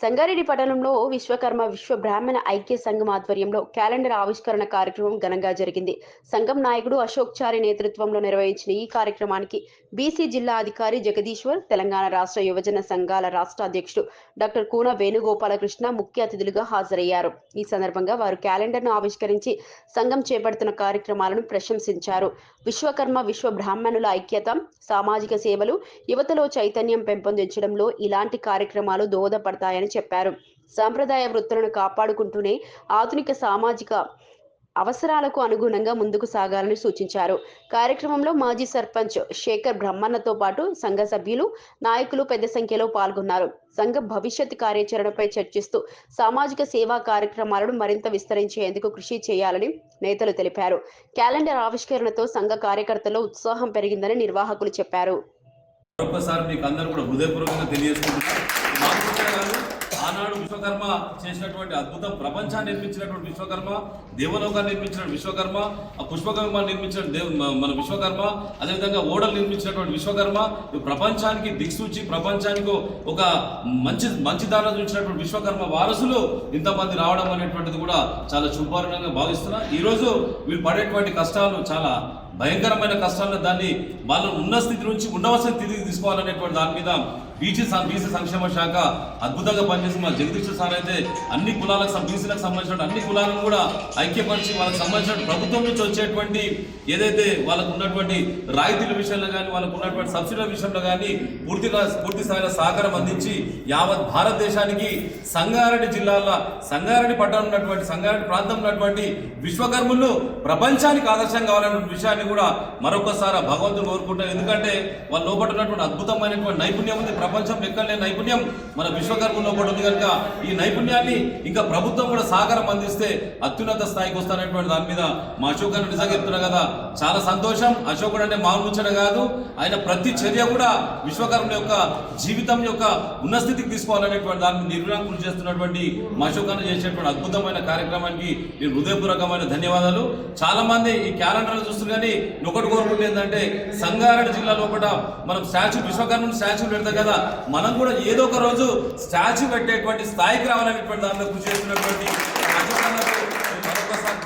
సంగారెడ్డి పట్టణంలో విశ్వకర్మ విశ్వ బ్రాహ్మణ ఐక్య సంఘం ఆధ్వర్యంలో క్యాలెండర్ ఆవిష్కరణ కార్యక్రమం ఘనంగా జరిగింది. సంఘం నాయకుడు అశోక్ చారి నేతృత్వంలో నిర్వహించిన ఈ కార్యక్రమానికి బీసీ జిల్లా అధికారి జగదీశ్వర్ తెలంగాణ రాష్ట్ర యువజన సంఘాల రాష్ట్ర అధ్యక్షుడు డాక్టర్ కూన వేణుగోపాలకృష్ణ ముఖ్య అతిథులుగా హాజరయ్యారు. ఈ సందర్భంగా వారు క్యాలెండర్ను ఆవిష్కరించి సంఘం చేపడుతున్న కార్యక్రమాలను ప్రశంసించారు. విశ్వకర్మ విశ్వ బ్రాహ్మణుల ఐక్యత సామాజిక సేవలు యువతలో చైతన్యం పెంపొందించడంలో ఇలాంటి కార్యక్రమాలు దోహదపడతాయని చెప్పారు. సాంప్రదాయ వృత్తులను కాపాడుకుంటూనే ఆధునిక సామాజిక అవసరాలకు అనుగుణంగా ముందుకు సాగాలని సూచించారు. కార్యక్రమంలో మాజీ సర్పంచ్ శేఖర్ బ్రహ్మన్నతో పాటు సంఘ సభ్యులు నాయకులు పెద్ద సంఖ్యలో పాల్గొన్నారు. సంఘ భవిష్యత్ కార్యాచరణపై చర్చిస్తూ సామాజిక సేవా కార్యక్రమాలను మరింత విస్తరించేందుకు కృషి చేయాలని నేతలు తెలిపారు. క్యాలెండర్ ఆవిష్కరణతో సంఘ కార్యకర్తల్లో ఉత్సాహం పెరిగిందని నిర్వాహకులు చెప్పారు. మరొకసారి మీకు అందరూ కూడా హృదయపూర్వకంగా తెలియజేసుకుంటున్నాను. ఆనాడు విశ్వకర్మ చేసినటువంటి అద్భుతం ప్రపంచాన్ని నిర్మించినటువంటి విశ్వకర్మ దేవలోకాన్ని నిర్మించిన విశ్వకర్మ ఆ పుష్పకర్మ నిర్మించిన దేవ మన విశ్వకర్మ అదేవిధంగా ఓడలు నిర్మించినటువంటి విశ్వకర్మ ఈ ప్రపంచానికి దిక్సూచి ప్రపంచానికి ఒక మంచి మంచి దారిలో చూసినటువంటి విశ్వకర్మ వారసులు ఇంతమంది రావడం అనేటువంటిది కూడా చాలా శుభారణంగా భావిస్తున్నా. ఈరోజు వీళ్ళు పడేటువంటి కష్టాలు చాలా భయంకరమైన కష్టాలను దాన్ని వాళ్ళని ఉన్న స్థితి నుంచి ఉండవలసిన స్థితికి తీసుకోవాలనేటువంటి దాని మీద బీసీ బీసీ సంక్షేమ శాఖ అద్భుతంగా పనిచేసి మా జగదీష్ సార్ అయితే అన్ని కులాలకు బీసీలకు సంబంధించిన అన్ని కులాలను కూడా ఐక్యపరిచి వాళ్ళకి సంబంధించిన ప్రభుత్వం నుంచి వచ్చేటువంటి ఏదైతే వాళ్ళకు ఉన్నటువంటి రాయితీల విషయంలో కానీ వాళ్ళకు ఉన్నటువంటి సబ్సిడీల విషయంలో కానీ పూర్తిగా పూర్తి స్థాయిలో సహకారం అందించి యావత్ భారతదేశానికి సంగారెడ్డి జిల్లాలో సంగారెడ్డి పట్టణం ఉన్నటువంటి సంగారెడ్డి ప్రాంతం ఉన్నటువంటి విశ్వకర్ములు ప్రపంచానికి ఆదర్శం కావాలనే విషయాన్ని కూడా మరొకసారి భగవంతుని కోరుకుంటారు. ఎందుకంటే వాళ్ళ లోపల ఉన్నటువంటి అద్భుతమైనటువంటి నైపుణ్యం ఉంది. ప్రపంచం ఎక్కడలేని నైపుణ్యం మన విశ్వకర్మ లోపల ఉంది కనుక ఈ నైపుణ్యాన్ని ఇంకా ప్రభుత్వం కూడా సహకారం అందిస్తే అత్యున్నత స్థాయికి వస్తారనేటువంటి దాని మీద మా అశోక్ గారు నిజంగా చెప్తున్నా కదా. చాలా సంతోషం. అశోకుడు అంటే మామూలు కాదు. ఆయన ప్రతి చర్య కూడా విశ్వకర్మ యొక్క జీవితం యొక్క ఉన్న స్థితికి తీసుకోవాలనేటువంటి దాన్ని నిర్వహణ చేస్తున్నటువంటి మా అశోక్ గారు చేసేటువంటి అద్భుతమైన కార్యక్రమానికి నేను హృదయపూర్వకమైన ధన్యవాదాలు. చాలా మంది ఈ క్యాలెండర్ చూస్తున్నారు కానీ ఒకటి కోరుకుంటే ఏంటంటే సంగారెడ్డి జిల్లాలో కూడా మనం స్టాచ్యూ విశ్వకర్మ స్టాచ్యూ పెడతాం కదా. మనం కూడా ఏదో ఒక రోజు స్టాచ్యూ పెట్టేటువంటి స్థాయికి రావాలనేటువంటి దాంట్లో కృషి చేస్తున్నటువంటి మరొకసారి